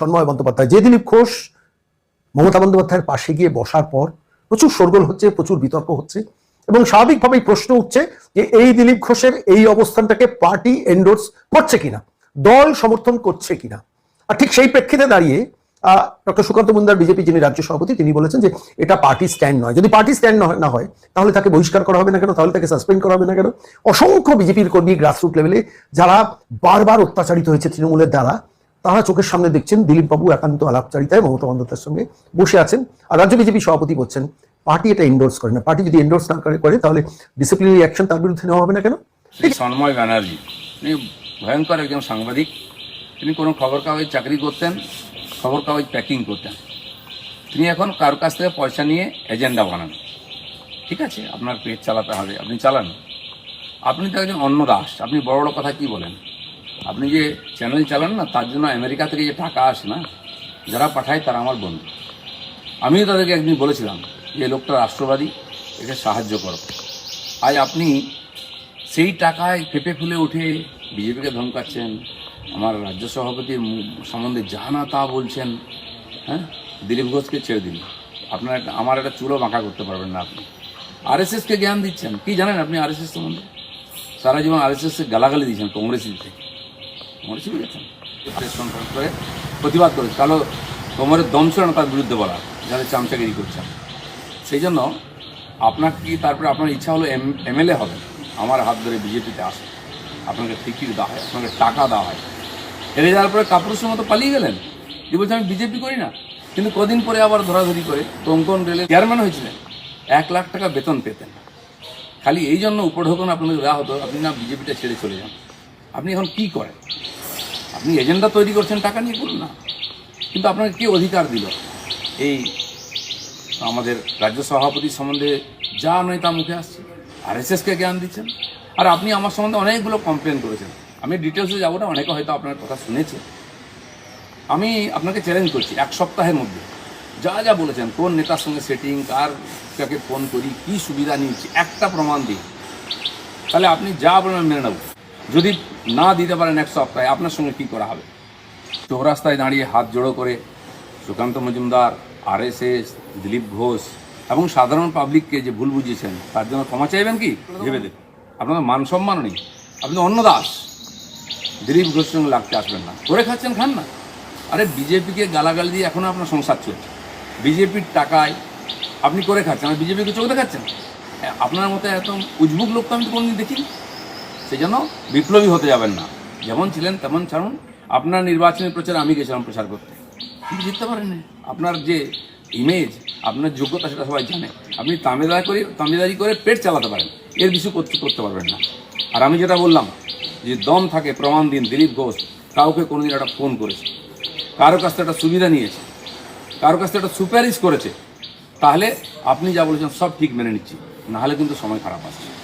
সন্ময় বন্দ্যোপাধ্যায়। যে দিলীপ ঘোষ মমতা বন্দ্যোপাধ্যায়ের পাশে গিয়ে বসার পর প্রচুর শোরগোল হচ্ছে, প্রচুর বিতর্ক হচ্ছে এবং স্বাভাবিকভাবেই প্রশ্ন উঠছে যে এই দিলীপ ঘোষের এই অবস্থানটাকে পার্টি এন্ডোর্স করছে কিনা, দল সমর্থন করছে কিনা। আর ঠিক সেই প্রেক্ষিতে দাঁড়িয়ে ডক্টর সুকান্ত মুন্দার বিজেপি যিনি রাজ্য সভাপতি, তিনি বলেছেন যে এটা পার্টি স্ট্যান্ড নয়। যদি পার্টি স্ট্যান্ড না হয়, তাহলে তাকে বহিষ্কার করা হবে না কেন? তাহলে তাকে সাসপেন্ড করা হবে না কেন? অসংখ্য বিজেপির কর্মী গ্রাসরুট লেভেলে যারা বারবার অত্যাচারিত হয়েছে তৃণমূলের দ্বারা তারা চোখের সামনে দেখছেন দিলীপ বাবু একান্ত আলাপচারিতায় মমতা বন্দ্যোপাধ্যায়ের সঙ্গে বসে আছেন। আর রাজ্য বিজেপি সভাপতি বলছেন, পার্টি এটা এন্ডোর্স করে না। পার্টি যদি এন্ডোর্স না করে করে, তাহলে ডিসিপ্লিনারি অ্যাকশন তার বিরুদ্ধে নেওয়া হবে না কেন? সন্ময় ব্যানার্জি, তিনি ভয়ঙ্কর একজন সাংবাদিক। তিনি কোনো খবর কাগজ চাকরি করতেন খবর কাগজ প্যাকিং করতেন। তিনি এখন কারোর কাছ থেকে পয়সা নিয়ে এজেন্ডা বানান। ঠিক আছে, আপনার পেট চালাতে হবে, আপনি চালান। আপনি তো একজন অন্য দাস আপনি বড় বড় কথা কি বলেন? আপনি যে চ্যানেল চালান না, তার জন্য আমেরিকা থেকে যে টাকা আসে না, যারা পাঠায় তারা আমার বন্ধু। আমিও তাদেরকে একদিন বলেছিলাম যে লোকটা রাষ্ট্রবাদী, একে সাহায্য করো। আজ আপনি সেই টাকায় পেঁপে ফুলে উঠে বিজেপিকে ধমকাচ্ছেন, আমার রাজ্য সভাপতির সম্বন্ধে যা না তা বলছেন হ্যাঁ? দিলীপ ঘোষকে ছেড়ে দিন। আপনার একটা, আমার একটা চুলো বাঁকা করতে পারবেন না আপনি। আরএসএসকে জ্ঞান দিচ্ছেন? কি জানেন আপনি আরএসএস সম্বন্ধে? সারা জীবন আরএসএসকে গালাগালি দিয়েছেন কংগ্রেসি থেকে কংগ্রেসি গেছেন কনফারেন্স করে প্রতিবাদ করেছে কালো কোমরের দম ছিল না তার বিরুদ্ধে বলা যাদের চামচাগিরি করছেন সেই জন্য আপনার কি তারপরে আপনার ইচ্ছা হলো এম, এমএলএ হবে আমার হাত ধরে বিজেপিতে আসে আপনাকে টিকিট দেওয়া হয়, আপনাকে টাকা দেওয়া হয়। হেরে যাওয়ার পরে কাপুরুষের মতো পালিয়ে গেলেন। কি বলছে, আমি বিজেপি করি না। কিন্তু কদিন পরে আবার ধরাধরি করে কোঙ্কন রেলে চেয়ারম্যান হয়েছিলেন। এক লাখ টাকা বেতন পেতেন। খালি এই জন্য উপঢৌকন আপনাদের দেওয়া হতো, আপনি না বিজেপিটা ছেড়ে চলে যান। আপনি এখন কি করেন? আপনি এজেন্ডা তৈরি করছেন, টাকা নিয়ে করুন না। কিন্তু আপনাকে কে অধিকার দিল? এই আমাদের রাজ্য সভাপতি সম্বন্ধে যা নয় তা মুখে আসছে। আর কে জ্ঞান দিচ্ছেন। আর আপনি আমার সম্বন্ধে অনেকগুলো কমপ্লেন করেছেন। আমি ডিটেলসে যাব না, অনেকে হয়তো আপনার কথা শুনেছে। আমি আপনাকে চ্যালেঞ্জ করছি এক সপ্তাহের মধ্যে। যা যা বলেছেন, কোন নেতার সঙ্গে সেটিং কার কাকে ফোন করি, কী সুবিধা নিয়েছি একটা প্রমাণ দিই তাহলে আপনি যা বলেন মেনে নেব। যদি না দিতে পারেন এক সপ্তাহে আপনার সঙ্গে কী করা হবে? চৌরাস্তায় দাঁড়িয়ে হাত জোড়ো করে সুকান্ত মজুমদার আরএসএস দিলীপ ঘোষ এবং সাধারণ পাবলিককে যে ভুল বুঝিয়েছেন তার জন্য ক্ষমা চাইবেন কি? ভেবে দেখুন। আপনাদের মান সম্মান নেই। আপনি অন্য দাস। দিলীপ ঘোষের সঙ্গে লাগতে আসবেন না। করে খাচ্ছেন খান না। আরে বিজেপিকে গালাগালি দিয়ে এখনও আপনার সংসার চলছে। বিজেপির টাকায় আপনি করে খাচ্ছেন আর বিজেপিকে চোখ দেখাচ্ছেন? আপনার মতো এত উজবুক লোক তো আমি তো কোনোদিন দেখিনি। সেই জন্য বিপ্লবী হতে যাবেন না। যেমন ছিলেন তেমন ছাড়ুন। আপনার নির্বাচনী প্রচার আমি গেছিলাম প্রচার করতে। কিন্তু জিততে পারেননি। আপনার যে ইমেজ আপনার যোগ্যতা সেটা সবাই জানে। আপনি তামিলদারি করে তামিলদারি করে পেট চালাতে পারেন। এর বেশি করতে করতে পারবেন না। আর আমি যেটা বললাম যে দম থাকে প্রমাণ দিন দিলীপ ঘোষ কাউকে কোনোদিন একটা ফোন করেছে। কারও কাছ থেকে একটা সুবিধা নিয়েছে। কারও কাছ থেকে একটা সুপারিশ করেছে। তাহলে আপনি যা বলেছেন সব ঠিক মেনে নিচ্ছি। নাহলে কিন্তু সময় খারাপ আসছে।